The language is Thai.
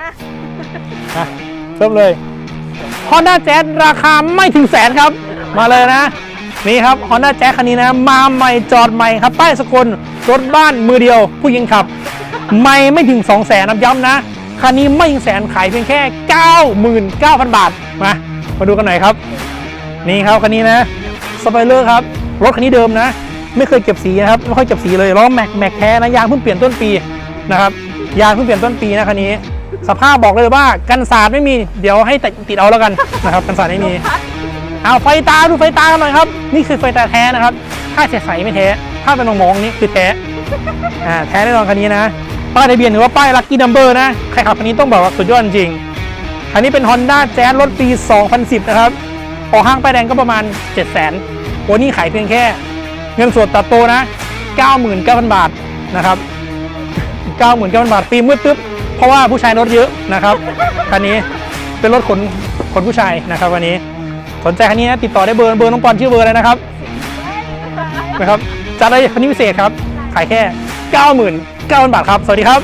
อะเริ่มเลย Honda Jazz ราคาไม่ถึงแสนครับ มาเลยนะ นี่ครับ Honda Jazz คันนี้นะ มาใหม่จอดใหม่ครับ ป้ายสกลรถบ้านมือเดียว ผู้หญิงขับ ไม่ไม่ถึง 2 0 0แสนนะย้ำนะ คันนี้ไม่ถึงแสนขายเพียงแค่ 99,000 บาท มา มาดูกันหน่อยครับ นี่ครับคันนี้นะสไปเลอร์ครับ รถคันนี้เดิมนะ ไม่เคยเก็บสีนะครับ ไม่ค่อยเก็บสีเลยล้อแม็กแม็กแท้นะยางเพิ่งเปลี่ยนต้นปีนะครับยางเพิ่งเปลี่ยนต้นปีนะคันนี้ สภาพบอกเลยว่ากันสาดไม่มี เดี๋ยวให้ติดติดเอาแล้วกันนะครับกันสาดไม่มีเอาไฟตาดูไฟตากันหน่อยครับ นี่คือไฟตาแท้นะครับ ถ้าใสๆไม่แท้ ถ้าเป็นมองๆนี่คือแท้อ่าแท้แน่นอนคันนี้นะ ป้ายทะเบียนถือว่าป้ายลัคกี้นัมเบอร์นะใครขับคันนี้ต้องบอกว่าสุดยอดจริง คันนี้เป็น Honda Jazz รถปี 2010 นะครับออกห้างป้ายแดงก็ประมาณ 7 0 0 0 0 0โอ้นี่ขายเพียงแค่ เงินสดตัดโตนะ 99,000 บาทนะครับ 99,000 บาท ปีมืดตึ๊บ เพราะว่าผู้ชายรถเยอะนะครับคันนี้เป็นรถขนขนผู้ชายนะครับวันนี้ สนใจคันนี้นะติดต่อได้เบอร์เบอร์น้องปอนชื่อเบอร์เลยนะครับนะครับจัดได้คันนี้พิเศษครับ ขายแค่ 99,000บาทครับ สวัสดีครับ